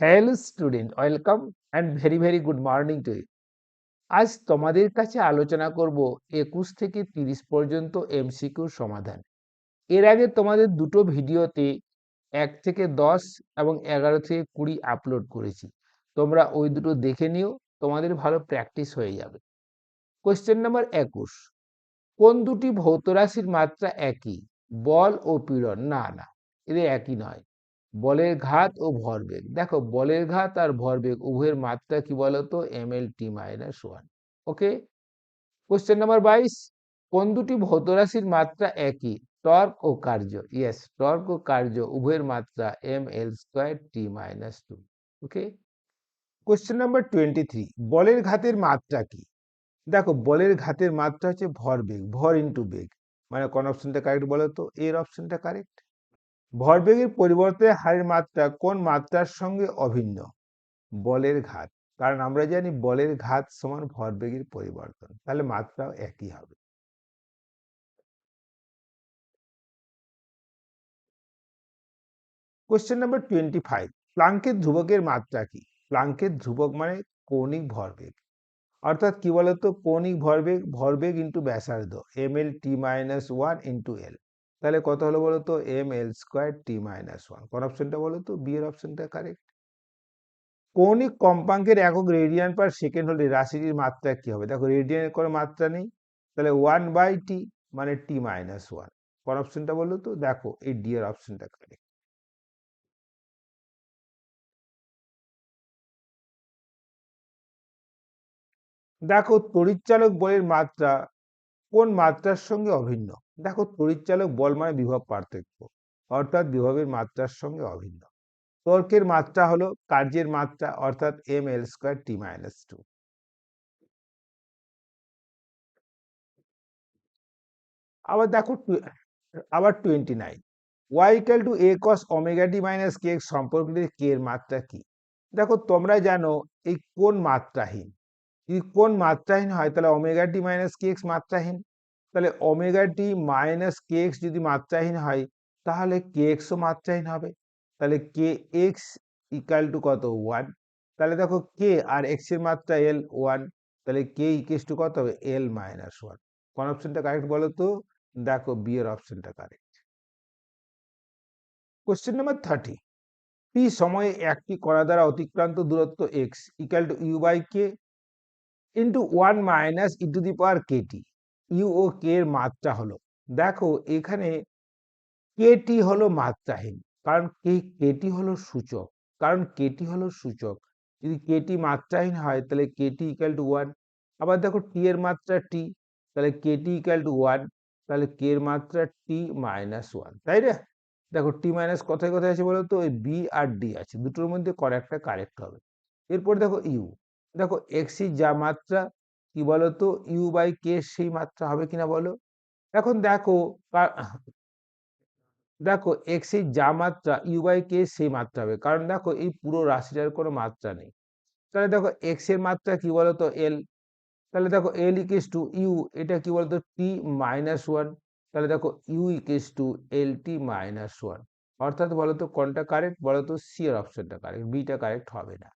Hello student welcome and very very good morning to you আজ তোমাদের কাছে আলোচনা করব একুশ থেকে তিরিশ পর্যন্ত এমসিকিউর সমাধান। এর আগে তোমাদের দুটো ভিডিওতে এক থেকে দশ এবং এগারো থেকে কুড়ি আপলোড করেছি। তোমরা ওই দুটো দেখে নিও, তোমাদের ভালো প্র্যাকটিস হয়ে যাবে। কোয়েশ্চেন নাম্বার একুশ। কোন দুটি ভৌত রাশির মাত্রা একই? বল ও পীড়ন। না না, এদের একই নয়। বলের ঘাত ও ভরবেগ। দেখো, বলের ঘাত আর ভরবেগ উভয়ের মাত্রা কি বলতো? M L T minus one okay question number বাইশ। কোন দুটি ভৌত রাশির মাত্রা একই? টর্ক ও কার্য। ইয়েস টর্ক ও কার্য উভয়ের মাত্রা M L square T minus two okay question number twenty three বলের ঘাতের মাত্রা কি? দেখো, বলের ঘাতের মাত্রা হচ্ছে ভরবেগ, ভর ইন্টু বেগ। মানে কোন অপশনটা কারেক্ট বলো তো এর অপশনটা কারেক্ট ভরবেগের পরিবর্তে হারের মাত্রা কোন মাত্রার সঙ্গে অভিন্ন? বলের ঘাত। কারণ আমরা জানি বলের ঘাত সমান ভরবেগের পরিবর্তন। তাহলে মাত্রাও একই হবে। কোশ্চেন নাম্বার টোয়েন্টি ফাইভ প্লাঙ্কের ধ্রুবকের মাত্রা কি? প্লাঙ্কের ধ্রুবক মানে কৌণিক ভরবেগ। অর্থাৎ কি বলতো? কৌণিক ভরবেগ ভরবেগ ইন্টু ব্যাসার্ধ M L T minus one into L তাহলে কত হলো বলো তো M L square T minus one কোন অপশনটা বলো তো বি এর অপশনটা কারেক্ট কৌণিক কম্পাঙ্কের একক রেডিয়ান পার সেকেন্ড হলে রাশিটির মাত্রা কি হবে? দেখো রেডিয়ানের কোনো মাত্রা নেই। তাহলে ওয়ান বাই টি মানে টি মাইনাস ওয়ান কোন অপশনটা বলো তো? দেখো, এই ডি এর অপশনটা কারেক্ট দেখো, তড়িৎচালক বলের মাত্রা কোন মাত্রার সঙ্গে অভিন্ন? দেখো, তড়িৎচালক বল মানে বিভব পার্থক্য, অর্থাৎ বিভবের মাত্রার সঙ্গে অভিন্ন। তর্কের মাত্রা হলো কার্যের মাত্রা, অর্থাৎ M L square T minus two আবার দেখো, আবার twenty nine Y equal to A cos omega T minus K সম্পর্কিত কে এর মাত্রা কি? দেখো, তোমরা জানো এই কোন মাত্রাহীন। যদি কোন মাত্রাহীন হয়? তাহলে omega T minus K X মাত্রাহীন। তাহলে omega T minus K X যদি মাত্রাহীন হয়, তাহলে কে এক্সও মাত্রাহীন হবে। তাহলে কে এক্স ইকাল টু কত? ওয়ান তাহলে দেখো কে আর এক্সের মাত্রা এল ওয়ান তাহলে কে ইকেস টু কত হবে? এল মাইনাস ওয়ান কোন অপশনটা কারেক্ট বলো তো? দেখো বি এর অপশনটা correct question number thirty T সময়ে একটি করা দ্বারা অতিক্রান্ত দূরত্ব X equal to U by K into one minus E to the power KT U O K এর মাত্রা হলো। দেখো, এখানে কেটি হলো মাত্রাহীন, কারণ কে কেটি হলো সূচক, কারণ কেটি হলো সূচক। যদি কেটি মাত্রাহীন হয়, তাহলে কেটি ইকাল টু ওয়ান আবার দেখো টি এর মাত্রা টি তাহলে কেটি ইকাল টু ওয়ান তাহলে কে এর মাত্রা টি মাইনাস ওয়ান তাই না? দেখো টি মাইনাস কোথায় কোথায় আছে বলো তো? ওই বি আর ডি আছে, দুটোর মধ্যে একটা কারেক্ট হবে। এরপর দেখো ইউ দেখো এক্স যা মাত্রা, কি বলো তো ইউ বাই কে সেই মাত্রা হবে কিনা বলো? এখন দেখো দেখো এক্সের যা মাত্রা ইউ বাই কে সেই মাত্রা হবে। কারণ দেখো এই পুরো রাশিটার কোনো মাত্রা নেই। তাহলে দেখো এক্সের মাত্রা কি বলতো? এল তাহলে দেখো এল ইকেস টু ইউ এটা কি বলতো? টি মাইনাস ওয়ান তাহলে দেখো U equals to L T minus one অর্থাৎ বলতো কোনটা কারেক্ট বলতো সি এর অপশনটা কারেক্ট বিটা কারেক্ট হবে না।